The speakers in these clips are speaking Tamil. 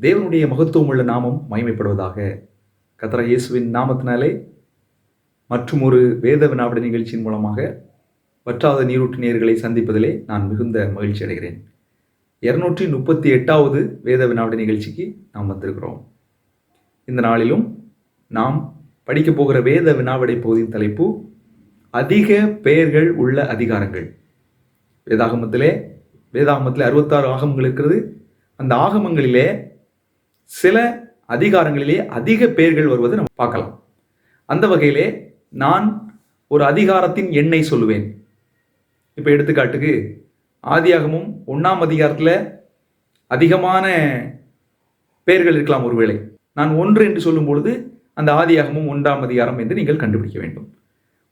தேவனுடைய மகத்துவம் உள்ள நாமம் மகிமைப்படுவதாக கத்தர இயேசுவின் நாமத்தினாலே மற்றும் ஒரு வேத வினாவிட நிகழ்ச்சியின் மூலமாக வற்றாத நீரூற்று நேர்களை சந்திப்பதிலே நான் மிகுந்த மகிழ்ச்சி அடைகிறேன். இருநூற்றி முப்பத்தி எட்டாவது வேத வினாவிட நிகழ்ச்சிக்கு நாம் வந்திருக்கிறோம். இந்த நாளிலும் நாம் படிக்கப் போகிற வேத வினாவிடை பகுதியின் தலைப்பு அதிக பெயர்கள் உள்ள அதிகாரங்கள். வேதாகமத்திலே வேதாகமத்திலே அறுபத்தாறு ஆகமங்கள் இருக்கிறது. அந்த ஆகமங்களிலே சில அதிகாரங்களிலே அதிக பெயர்கள் வருவதை நம்ம பார்க்கலாம். அந்த வகையிலே நான் ஒரு அதிகாரத்தின் எண்ணை சொல்லுவேன். இப்போ எடுத்துக்காட்டுக்கு ஆதியாகமும் ஒன்றாம் அதிகாரத்தில் அதிகமான பெயர்கள் இருக்கலாம் ஒருவேளை. நான் ஒன்று என்று சொல்லும் பொழுது அந்த ஆதியாகமும் ஒன்றாம் அதிகாரம் என்று நீங்கள் கண்டுபிடிக்க வேண்டும்.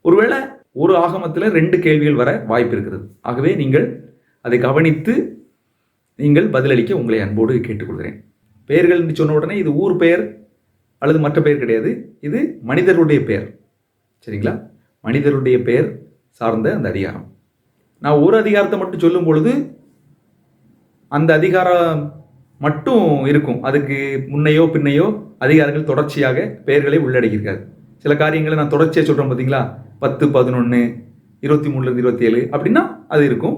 ஒருவேளை ஒரு ஆகமத்தில் ரெண்டு கேள்விகள் வர வாய்ப்பு இருக்கிறது. ஆகவே நீங்கள் அதை கவனித்து நீங்கள் பதிலளிக்க உங்களை அன்போடு கேட்டுக்கொள்கிறேன். பெயர்கள் என்று சொன்ன உடனே இது ஊர் பெயர் அல்லது மற்ற பெயர் கிடையாது. இது மனிதருடைய பெயர். சரிங்களா? மனிதருடைய பெயர் சார்ந்த அந்த அதிகாரம். நான் ஒரு அதிகாரத்தை மட்டும் சொல்லும் பொழுது அந்த அதிகாரம் மட்டும் இருக்கும். அதுக்கு முன்னையோ பின்னையோ அதிகாரங்கள் தொடர்ச்சியாக பெயர்களை உள்ளடக்கியிருக்காது சில காரியங்களை நான் தொடர்ச்சியாக சொல்கிறேன் பார்த்தீங்களா பத்து பதினொன்று இருபத்தி மூணுலேருந்து இருபத்தி ஏழு அப்படின்னா அது இருக்கும்.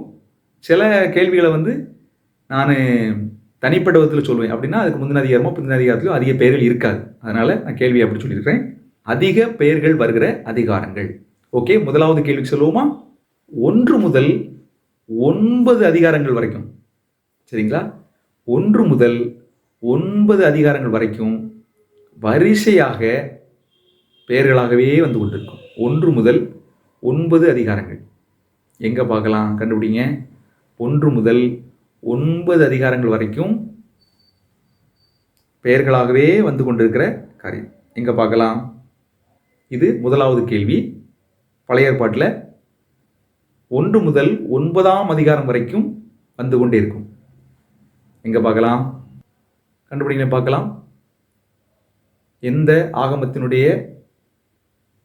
சில கேள்விகளை வந்து நான் தனிப்பட்ட விதத்தில் சொல்லுவேன் அப்படின்னா அதுக்கு முந்தின அதிகாரமோ பிந்தின அதிகாரத்திலோ அதிக பெயர்கள் இருக்காது. அதனால் நான் கேள்வி அப்படி சொல்லியிருக்கிறேன். அதிக பெயர்கள் வருகிற அதிகாரங்கள். ஓகே முதலாவது கேள்விக்கு சொல்லுவோமா? ஒன்று முதல் ஒன்பது அதிகாரங்கள் வரைக்கும். சரிங்களா? ஒன்று முதல் ஒன்பது அதிகாரங்கள் வரைக்கும் வரிசையாக பெயர்களாகவே வந்து கொண்டிருக்கும். ஒன்று முதல் ஒன்பது அதிகாரங்கள். எங்கே பார்க்கலாம்? கண்டுபிடிங்க. ஒன்று முதல் ஒன்பது அதிகாரங்கள் வரைக்கும் பெயர்களாகவே வந்து கொண்டிருக்கிற காரியம். எங்கே பார்க்கலாம். இது முதலாவது கேள்வி. பழைய ஏற்பாட்டில் ஒன்று முதல் ஒன்பதாம் அதிகாரம் வரைக்கும் வந்து கொண்டே இருக்கும். எங்கே பார்க்கலாம். கண்டுபிடிங்க பார்க்கலாம். எந்த ஆகமத்தினுடைய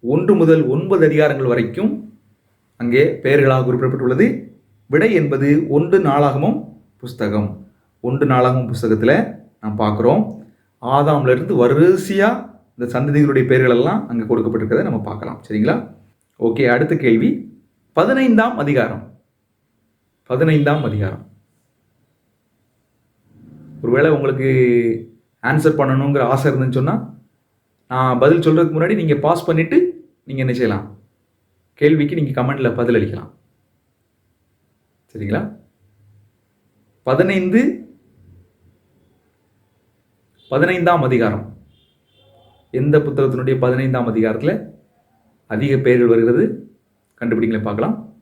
ஒன்று முதல் ஒன்பது அதிகாரங்கள் வரைக்கும் அங்கே பெயர்களாக குறிப்பிடப்பட்டுள்ளது. விடை என்பது ஒன்று நாளாகமும் புஸ்தகம். ஒன்று நாளாகும் புஸ்தகத்தில் நாம் பார்க்குறோம். ஆதாம்லேருந்து வரிசையாக இந்த சந்ததிகளுடைய பெயர்களெல்லாம் அங்கே கொடுக்கப்பட்டிருக்கிறத நம்ம பார்க்கலாம். சரிங்களா? ஓகே அடுத்த கேள்வி. பதினைந்தாம் அதிகாரம். பதினைந்தாம் அதிகாரம். ஒருவேளை உங்களுக்கு ஆன்சர் பண்ணணுங்கிற ஆசை இருந்துன்னு சொன்னால் நான் பதில் சொல்கிறதுக்கு முன்னாடி நீங்கள் பாஸ் பண்ணிவிட்டு நீங்கள் என்ன செய்யலாம்? கேள்விக்கு நீங்கள் கமெண்டில் பதில் அளிக்கலாம். சரிங்களா? பதினைந்து பதினைந்தாம் அதிகாரம். எந்த புத்தகத்தினுடைய பதினைந்தாம் அதிகாரத்தில் அதிக பெயர்கள் வருகிறது? கண்டுபிடிங்களே பார்க்கலாம்.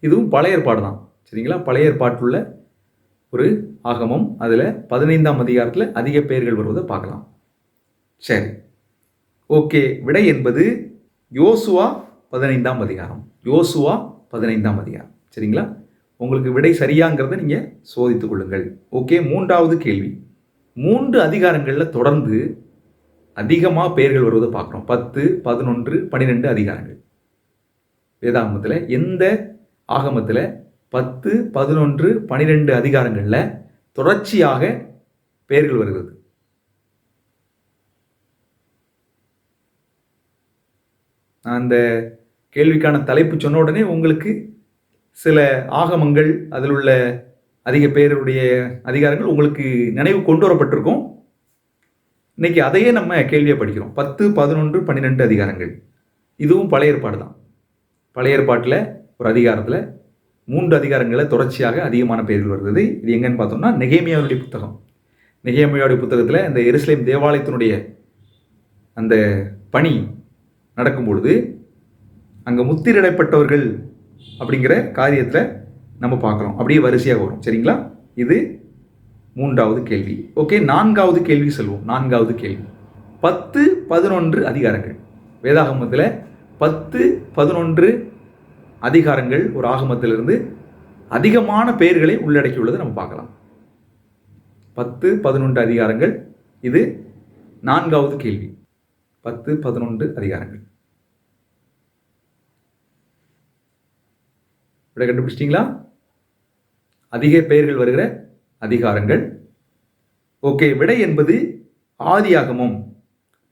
இதுவும் பழைய ஏற்பாடு தான் சரிங்களா? பழைய ஏற்பாட்டுள்ள ஒரு ஆகமம். அதில் பதினைந்தாம் அதிகாரத்தில் அதிக பெயர்கள் வருவதை பார்க்கலாம். சரி. ஓகே விடை என்பது யோசுவா பதினைந்தாம் அதிகாரம். யோசுவா பதினைந்தாம் அதிகாரம் சரிங்களா? உங்களுக்கு விடை சரியாங்கிறத நீங்கள் சோதித்துக் கொள்ளுங்கள். ஓகே மூன்றாவது கேள்வி. மூன்று அதிகாரங்களில் தொடர்ந்து அதிகமாக பெயர்கள் வருவதை பார்க்குறோம். பத்து பதினொன்று பன்னிரெண்டு அதிகாரங்கள். வேதாகமத்தில் எந்த ஆகமத்தில் பத்து பதினொன்று பனிரெண்டு அதிகாரங்களில் தொடர்ச்சியாக பெயர்கள் வருகிறது? நான் அந்த கேள்விக்கான தலைப்பு சொன்ன உடனே உங்களுக்கு சில ஆகமங்கள் அதில் உள்ள அதிக பேருடைய அதிகாரங்கள் உங்களுக்கு நினைவு கொண்டு வரப்பட்டிருக்கும். இன்னைக்கு அதையே நம்ம கேள்வியை படிக்கிறோம். பத்து பதினொன்று பன்னிரெண்டு அதிகாரங்கள். இதுவும் பழைய ஏற்பாடு தான். பழைய ஏற்பாட்டில் ஒரு அதிகாரத்தில் மூன்று அதிகாரங்களை தொடர்ச்சியாக அதிகமான பெயர்கள் வருகிறது. இது எங்கன்னு பார்த்தோம்னா நெகேமியாவுடைய புத்தகம். நெகேமியாவுடைய புத்தகத்தில் இந்த எருசலேம் தேவாலயத்தினுடைய அந்த பணி நடக்கும் பொழுது அங்கே முத்திரிடப்பட்டவர்கள் அப்படிங்கிற காரியத்தில் நம்ம பார்க்குறோம். அப்படியே வரிசையாக வரும். சரிங்களா? இது மூன்றாவது கேள்வி. ஓகே நான்காவது கேள்வி செல்வோம் நான்காவது கேள்வி. பத்து பதினொன்று அதிகாரங்கள். வேதாகமத்தில் பத்து பதினொன்று அதிகாரங்கள் ஒரு ஆகமத்திலிருந்து அதிகமான பெயர்களை உள்ளடக்கியுள்ளதை நம்ம பார்க்கலாம். பத்து பதினொன்று அதிகாரங்கள். இது நான்காவது கேள்வி. பத்து பதினொன்று அதிகாரங்கள். விட கண்டுபிடிச்சிட்டிங்களா? அதிக பெயர்கள் வருகிற அதிகாரங்கள். ஓகே விடை என்பது ஆதியாகமும்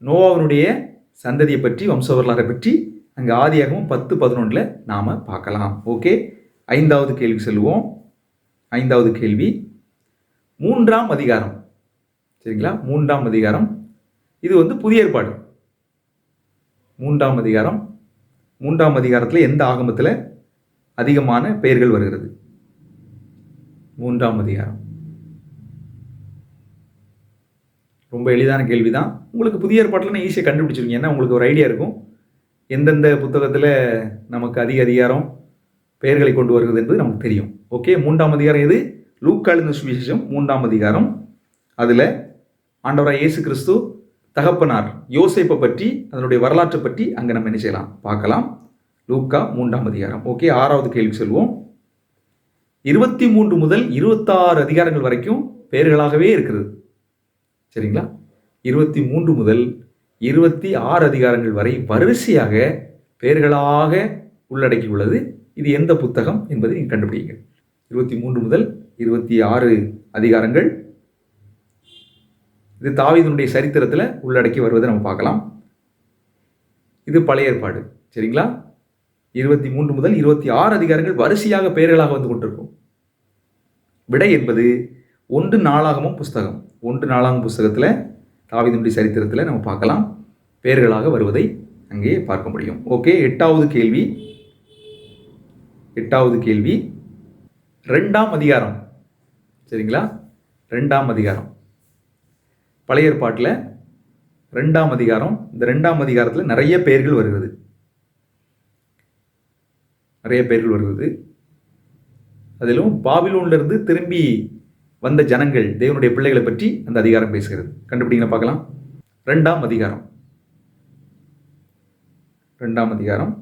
நோவாவினுடைய சந்ததியை பற்றி வம்ச வரலாறை பற்றி அங்கே ஆதியாகமும் பத்து பதினொன்றில் நாம் பார்க்கலாம். ஓகே ஐந்தாவது கேள்வி செல்வோம் ஐந்தாவது கேள்வி மூன்றாம் அதிகாரம். சரிங்களா? மூன்றாம் அதிகாரம். இது வந்து புதிய ஏற்பாடு. மூன்றாம் அதிகாரம். மூன்றாம் அதிகாரத்தில் எந்த ஆகமத்தில் அதிகமான பெயர்கள் வருகிறது. மூன்றாம் அதிகாரம். ரொம்ப எளிதான கேள்வி தான் உங்களுக்கு புதிய ஏற்பாட்டில் ஈஸியாக கண்டுபிடிச்சிருங்க ஏன்னா உங்களுக்கு ஒரு ஐடியா இருக்கும்? எந்தெந்த புத்தகத்தில் நமக்கு அதிக அதிகாரம் பெயர்களை கொண்டு வருகிறது என்பது நமக்கு தெரியும். ஓகே மூன்றாம் அதிகாரம் எது? லூக்காளிந்த சுவிசேஷம் மூன்றாம் அதிகாரம். அதில் ஆண்டவராக இயேசு கிறிஸ்து தகப்பனார் யோசேப்பை பற்றி அதனுடைய வரலாற்றை பற்றி அங்கே நம்ம என்ன செய்யலாம்? பார்க்கலாம். லூக்கா மூன்றாம் அதிகாரம். ஓகே ஆறாவது கேள்வி செல்வோம். இருபத்தி மூன்று முதல் இருபத்தாறு அதிகாரங்கள் வரைக்கும் பெயர்களாகவே இருக்கிறது. சரிங்களா? இருபத்தி மூன்று முதல் இருபத்தி ஆறு அதிகாரங்கள் வரை வரிசையாக பெயர்களாக உள்ளடக்கியுள்ளது. இது எந்த புத்தகம் என்பதை நீங்கள் கண்டுபிடிங்க இருபத்தி மூன்று முதல் இருபத்தி ஆறு அதிகாரங்கள். இது தாவிதனுடைய சரித்திரத்தில் உள்ளடக்கி வருவதை நம்ம பார்க்கலாம். இது பழைய ஏற்பாடு. சரிங்களா? இருபத்தி மூன்று முதல் இருபத்தி ஆறு அதிகாரங்கள் வரிசையாக பெயர்களாக வந்து கொண்டிருக்கும். விடை என்பது ஒன்று நாளாகமும் புஸ்தகம். ஒன்று நாளாகும் புஸ்தகத்தில் தாவீதனுடைய சரித்திரத்தில் நம்ம பார்க்கலாம். பெயர்களாக வருவதை அங்கே பார்க்க முடியும். ஓகே எட்டாவது கேள்வி. எட்டாவது கேள்வி. ரெண்டாம் அதிகாரம். சரிங்களா? ரெண்டாம் அதிகாரம். பழைய ஏற்பாட்டில் ரெண்டாம் அதிகாரம். இந்த ரெண்டாம் அதிகாரத்தில் நிறைய பெயர்கள் வருகிறது. நிறைய பேர்கள் வருகிறது. அதிலும் பாபிலோன்லேருந்து திரும்பி வந்த ஜனங்கள் தேவனுடைய பிள்ளைகளை பற்றி அந்த அதிகாரம் பேசுகிறது. கண்டுபிடிங்களா பார்க்கலாம். ரெண்டாம் அதிகாரம். ரெண்டாம் அதிகாரம்.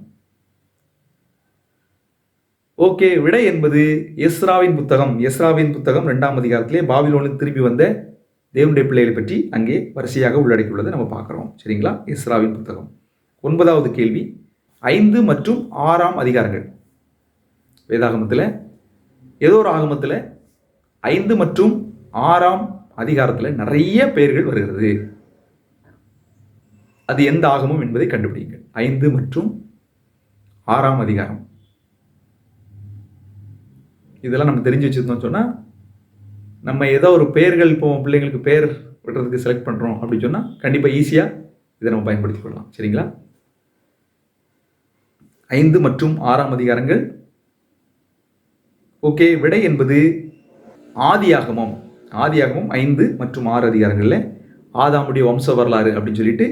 ஓகே விடை என்பது எஸ்ராவின் புத்தகம். எஸ்ராவின் புத்தகம் ரெண்டாம் அதிகாரத்திலே பாபிலோனில் திரும்பி வந்த தேவனுடைய பிள்ளைகளை பற்றி அங்கே வரிசையாக உள்ளடக்கியுள்ளதை நம்ம பார்க்குறோம். சரிங்களா? இஸ்ராவின் புத்தகம். ஒன்பதாவது கேள்வி. ஐந்து மற்றும் ஆறாம் அதிகாரங்கள். வேதாகமத்தில் ஏதோ ஒரு ஆகமத்தில் ஐந்து மற்றும் ஆறாம் அதிகாரத்தில் நிறைய பெயர்கள் வருகிறது. அது எந்த ஆகமம் என்பதை கண்டுபிடிங்க ஐந்து மற்றும் ஆறாம் அதிகாரம். இதெல்லாம் நம்ம தெரிஞ்சு வச்சுருந்தோம் சொன்னால் நம்ம ஏதோ ஒரு பெயர்கள் இப்போ பிள்ளைங்களுக்கு பெயர் விடுறதுக்கு செலக்ட் பண்ணுறோம் அப்படின்னு சொன்னால் கண்டிப்பாக ஈஸியாக இதை நம்ம பயன்படுத்தி கொள்ளலாம். சரிங்களா? ஐந்து மற்றும் ஆறாம் அதிகாரங்கள் ஓகே விடை என்பது ஆதியாகமம். ஆதியாகமம் ஐந்து மற்றும் ஆறு அதிகாரங்களில் ஆதாமுடைய வம்ச வரலாறு அப்படின்னு சொல்லிட்டு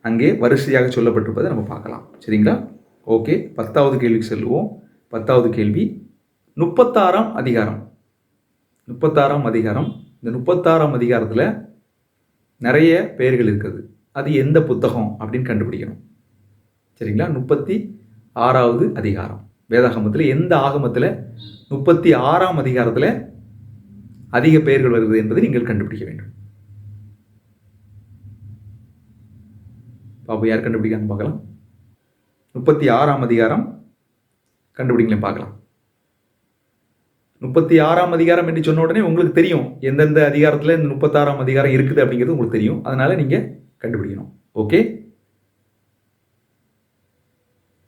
அங்கே வரிசையாக சொல்லப்பட்டிருப்பதை நம்ம பார்க்கலாம். சரிங்களா? ஓகே பத்தாவது கேள்விக்கு செல்லுவோம். பத்தாவது கேள்வி முப்பத்தாறாம் அதிகாரம். முப்பத்தாறாம் அதிகாரம். இந்த முப்பத்தாறாம் அதிகாரத்தில் நிறைய பெயர்கள் இருக்குது. அது எந்த புத்தகம் அப்படின்னு கண்டுபிடிக்கணும். சரிங்களா? முப்பத்தி ஆறாவது அதிகாரம். வேதாகமத்தில் எந்த ஆகமத்தில் முப்பத்தி ஆறாம் அதிகாரத்தில் அதிக பெயர்கள் வருகிறது என்பதை நீங்கள் கண்டுபிடிக்க வேண்டும். பாப்பா யார் கண்டுபிடிக்காங்க பார்க்கலாம். முப்பத்தி ஆறாம் அதிகாரம் கண்டுபிடிங்களேன் பார்க்கலாம். முப்பத்தி ஆறாம் அதிகாரம் என்று சொன்ன உடனே உங்களுக்கு தெரியும் எந்தெந்த அதிகாரத்தில் இந்த முப்பத்தாறாம் அதிகாரம் இருக்குது அப்படிங்கிறது உங்களுக்கு தெரியும். அதனால நீங்கள் கண்டுபிடிக்கணும். ஓகே?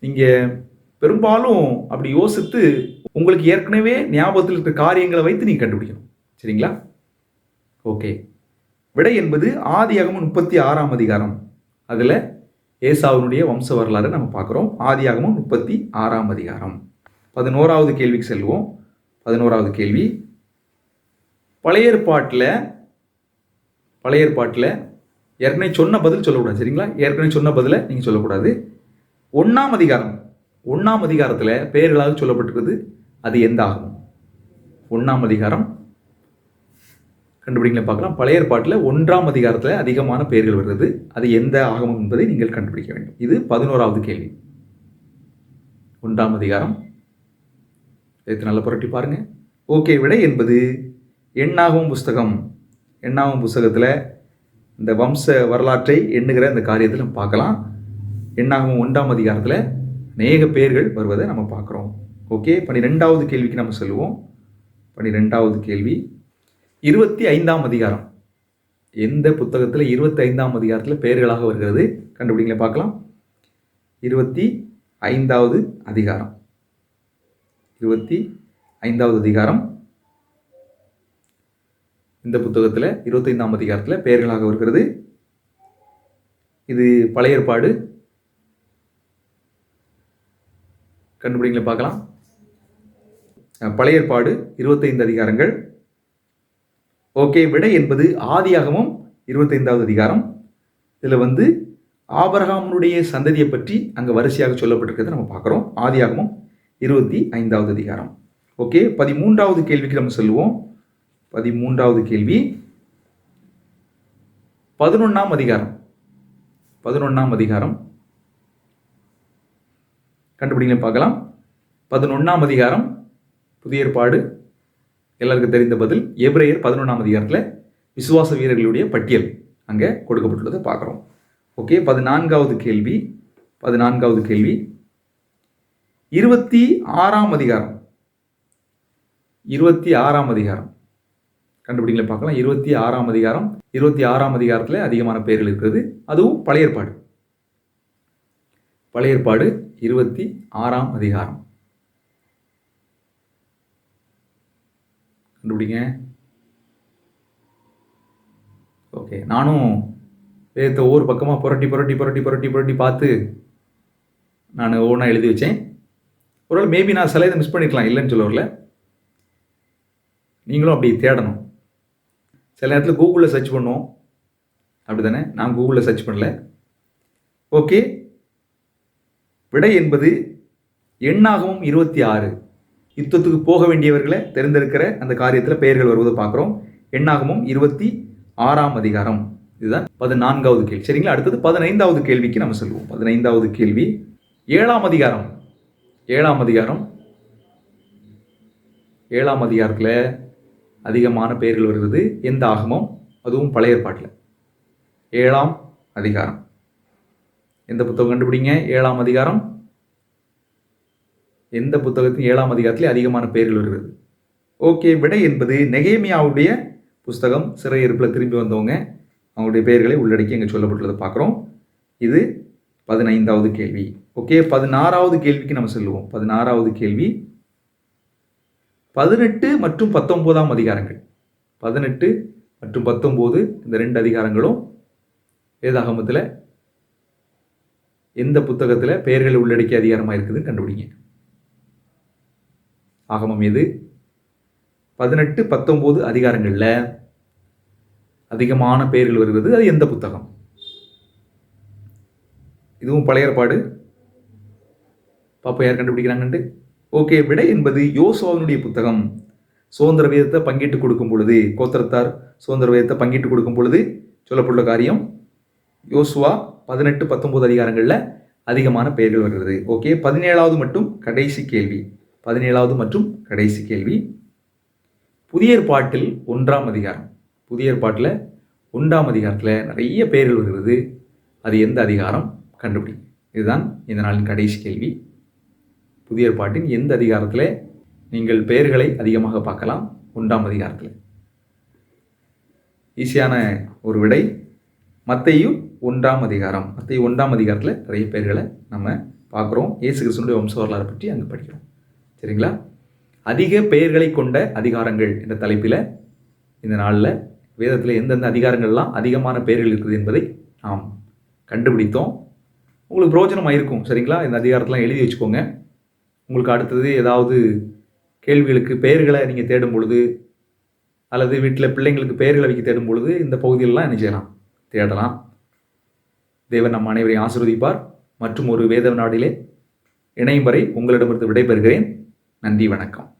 நீங்கள் பெரும்பாலும் அப்படி யோசித்து உங்களுக்கு ஏற்கனவே ஞாபகத்தில் இருக்கிற காரியங்களை வைத்து நீங்கள் கண்டுபிடிக்கணும். சரிங்களா? ஓகே. விடை என்பது ஆதியாகமம் முப்பத்தி ஆறாம் அதிகாரம். அதில் ஏசாவினுடைய வம்ச வரலாறு நம்ம பார்க்குறோம். ஆதியாகமம் முப்பத்தி ஆறாம் அதிகாரம். பதினோராவது கேள்விக்கு செல்வோம். பதினோராவது கேள்வி. பழைய ஏற்பாட்டில் பழைய ஏற்பாட்டில் ஏற்கனவே சொன்ன பதில் சொல்லக்கூடாது. சரிங்களா? ஏற்கனவே சொன்ன பதிலை நீங்கள் சொல்லக்கூடாது. ஒன்றாம் அதிகாரம். ஒன்றாம் அதிகாரத்தில் பெயர்களாக சொல்லப்பட்டிருக்குது அது எந்த ஆகமம் ஒன்றாம் அதிகாரம். கண்டுபிடிங்களை பார்க்கலாம். பழைய ஏற்பாட்டில் ஒன்றாம் அதிகாரத்தில் அதிகமான பெயர்கள் வருது. அது எந்த ஆகமம் என்பதை நீங்கள் கண்டுபிடிக்க வேண்டும். இது பதினோராவது கேள்வி. ஒன்றாம் அதிகாரம். எடுத்து நல்லா புரட்டி பாருங்கள் ஓகே விடை என்பது எண்ணாகவும் புஸ்தகம். எண்ணாகவும் புஸ்தகத்தில் இந்த வம்ச வரலாற்றை எண்ணுகிற இந்த காரியத்தில் நம்ம பார்க்கலாம். எண்ணாகவும் ஒன்றாம் அதிகாரத்தில் அநேக பேர்கள் வருவதை நம்ம பார்க்குறோம். ஓகே பன்னிரெண்டாவது கேள்விக்கு நம்ம சொல்லுவோம் பன்னிரெண்டாவது கேள்வி. இருபத்தி ஐந்தாம் அதிகாரம். எந்த புத்தகத்தில் இருபத்தி ஐந்தாம் அதிகாரத்தில் பெயர்களாக வருகிறது? கண்டுபிடிங்களே பார்க்கலாம். இருபத்தி ஐந்தாவது அதிகாரம். இருபத்தி ஐந்தாவது அதிகாரம். இந்த புத்தகத்தில் இருபத்தைந்தாம் அதிகாரத்தில் பெயர்களாக வருகிறது. இது பழைய ஏற்பாடு. கண்டுபிடிங்களே பார்க்கலாம். பழைய ஏற்பாடு இருபத்தைந்து அதிகாரங்கள். ஓகே விடை என்பது ஆதியாகமும் இருபத்தைந்தாவது அதிகாரம். இதில் வந்து ஆபரகாமனுடைய சந்ததியை பற்றி அங்கே வரிசையாக சொல்லப்பட்டிருக்கிறத நம்ம பார்க்குறோம். ஆதியாகமும் இருபத்தி ஐந்தாவது அதிகாரம். ஓகே பதிமூன்றாவது கேள்விக்கு நம்ம சொல்லுவோம். பதிமூன்றாவது கேள்வி. பதினொன்றாம் அதிகாரம். பதினொன்றாம் அதிகாரம். கண்டுபிடிங்க பார்க்கலாம். பதினொன்றாம் அதிகாரம் புதிய ஏற்பாடு. எல்லாருக்கும் தெரிந்த பதில் எபிரேயர் பதினொன்றாம் அதிகாரத்தில் விசுவாச வீரர்களுடைய பட்டியல் அங்கே கொடுக்கப்பட்டுள்ளதை பார்க்குறோம். ஓகே பதினான்காவது கேள்வி பதினான்காவது கேள்வி. இருபத்தி ஆறாம் அதிகாரம். இருபத்தி ஆறாம் அதிகாரம். கண்டுபிடிங்களே பார்க்கலாம். இருபத்தி ஆறாம் அதிகாரம். இருபத்தி ஆறாம் அதிகாரத்தில் அதிகமான பெயர்கள் இருக்கிறது. அதுவும் பழைய ஏற்பாடு. பழைய ஏற்பாடு இருபத்தி ஆறாம் அதிகாரம். கண்டுபிடிங்க. ஓகே நானும் வேதத்தை ஒவ்வொரு பக்கமாக புரட்டி புரட்டி புரட்டி புரட்டி புரட்டி பார்த்து நான் ஒவ்வொன்றா எழுதி வச்சேன். ஒருவேளை மேபி நான் சில இதை மிஸ் பண்ணிக்கலாம் இல்லைன்னு சொல்ல வரல. நீங்களும் அப்படி தேடணும். சில நேரத்தில் கூகுளில் சர்ச் பண்ணுவோம். அப்படி தானே நான் கூகுளில் சர்ச் பண்ணல. ஓகே விடை என்பது எண்ணாகவும் இருபத்தி ஆறு. யுத்தத்துக்கு போக வேண்டியவர்களை தெரிந்திருக்கிற அந்த காரியத்தில் பெயர்கள் வருவதை பார்க்குறோம். எண்ணாகமும் இருபத்தி ஆறாம் அதிகாரம். இதுதான் பதினான்காவது கேள்வி. சரிங்களா? அடுத்தது பதினைந்தாவது கேள்விக்கு நம்ம சொல்லுவோம் பதினைந்தாவது கேள்வி. ஏழாம் அதிகாரம். ஏழாம் அதிகாரம். ஏழாம் அதிகாரத்தில் அதிகமான பெயர்கள் வருகிறது. எந்த ஆகமம்? அதுவும் பழைய ஏற்பாட்டில். ஏழாம் அதிகாரம். எந்த புத்தகம் கண்டுபிடிங்க? ஏழாம் அதிகாரம். எந்த புத்தகத்தின் ஏழாம் அதிகாரத்தில் அதிகமான பெயர்கள் வருகிறது? ஓகே விடை என்பது நெகேமியாவுடைய புஸ்தகம். சிறையிருப்பில் திரும்பி வந்தவங்க அவங்களுடைய பெயர்களை உள்ளடக்கி இங்கே சொல்லப்பட்டுள்ளதை பார்க்குறோம். இது பதினைந்தாவது கேள்வி. ஓகே பதினாறாவது கேள்விக்கு நம்ம செல்வோம் பதினாறாவது கேள்வி. பதினெட்டு மற்றும் பத்தொம்போதாம் அதிகாரங்கள். பதினெட்டு மற்றும் பத்தொம்போது இந்த ரெண்டு அதிகாரங்களும் வேதாகமத்தில் எந்த புத்தகத்தில் பெயர்களை உள்ளடக்கிய அதிகாரமாக இருக்குதுன்னு கண்டுபிடிங்க. ஆகமம் எது? பதினெட்டு பத்தொம்போது அதிகாரங்களில் அதிகமான பெயர்கள் வருகிறது. அது எந்த புத்தகம்? இதுவும் பழைய ஏற்பாடு. பாப்பா யார் கண்டுபிடிக்கிறாங்கன்ட்டு? ஓகே விடை என்பது யோசோவனுடைய புத்தகம். சுதந்திர வேதத்தை பங்கிட்டு கொடுக்கும் பொழுது கோத்திரத்தார் சுதந்திர வேதத்தை பங்கிட்டு கொடுக்கும் பொழுது சொல்லப்பட்டுள்ள காரியம் யோசுவா பதினெட்டு பத்தொன்பது அதிகாரங்களில் அதிகமான பெயர்கள் வருகிறது. ஓகே பதினேழாவது மற்றும் கடைசி கேள்வி. பதினேழாவது மற்றும் கடைசி கேள்வி. புதிய ஏற்பாட்டில் ஒன்றாம் அதிகாரம். புதிய ஏற்பாட்டில் ஒன்றாம் அதிகாரத்தில் நிறைய பெயர்கள் வருகிறது. அது எந்த அதிகாரம்? கண்டுபிடி. இதுதான் இந்த நாளின் கடைசி கேள்வி. புதிய ஏற்பாட்டின் எந்த அதிகாரத்தில் நீங்கள் பெயர்களை அதிகமாக பார்க்கலாம்? ஒன்றாம் அதிகாரத்தில். ஈஸியான ஒரு விடை. மத்தையும் ஒன்றாம் அதிகாரம் மத்தையும் ஒன்றாம் அதிகாரத்தில் நிறைய பெயர்களை நம்ம பார்க்குறோம். இயேசு கிருஷ்ணனுடைய வம்ச வரலாறு பற்றி அங்கே படிக்கிறோம். சரிங்களா? அதிக பெயர்களை கொண்ட அதிகாரங்கள் என்ற தலைப்பில் இந்த நாளில் வேதத்தில் எந்தெந்த அதிகாரங்கள்லாம் அதிகமான பெயர்கள் இருக்குது என்பதை நாம் கண்டுபிடித்தோம். உங்களுக்கு பிரோஜனமாக இருக்கும் சரிங்களா? இந்த அதிகாரத்தெலாம் எழுதி வச்சுக்கோங்க. உங்களுக்கு அடுத்தது ஏதாவது கேள்விகளுக்கு பெயர்களை நீங்கள் தேடும் பொழுது அல்லது வீட்டில் பிள்ளைங்களுக்கு பெயர்களை வைக்க தேடும் பொழுது இந்த பகுதியிலலாம் என்ன செய்யலாம்? தேடலாம். தேவன் நம் அனைவரையும் ஆசீர்வதிப்பார். மற்றும் ஒரு வேத நாடிலே இணையும் வரை உங்களிடமிருந்து விடைபெறுகிறேன். நன்றி வணக்கம்.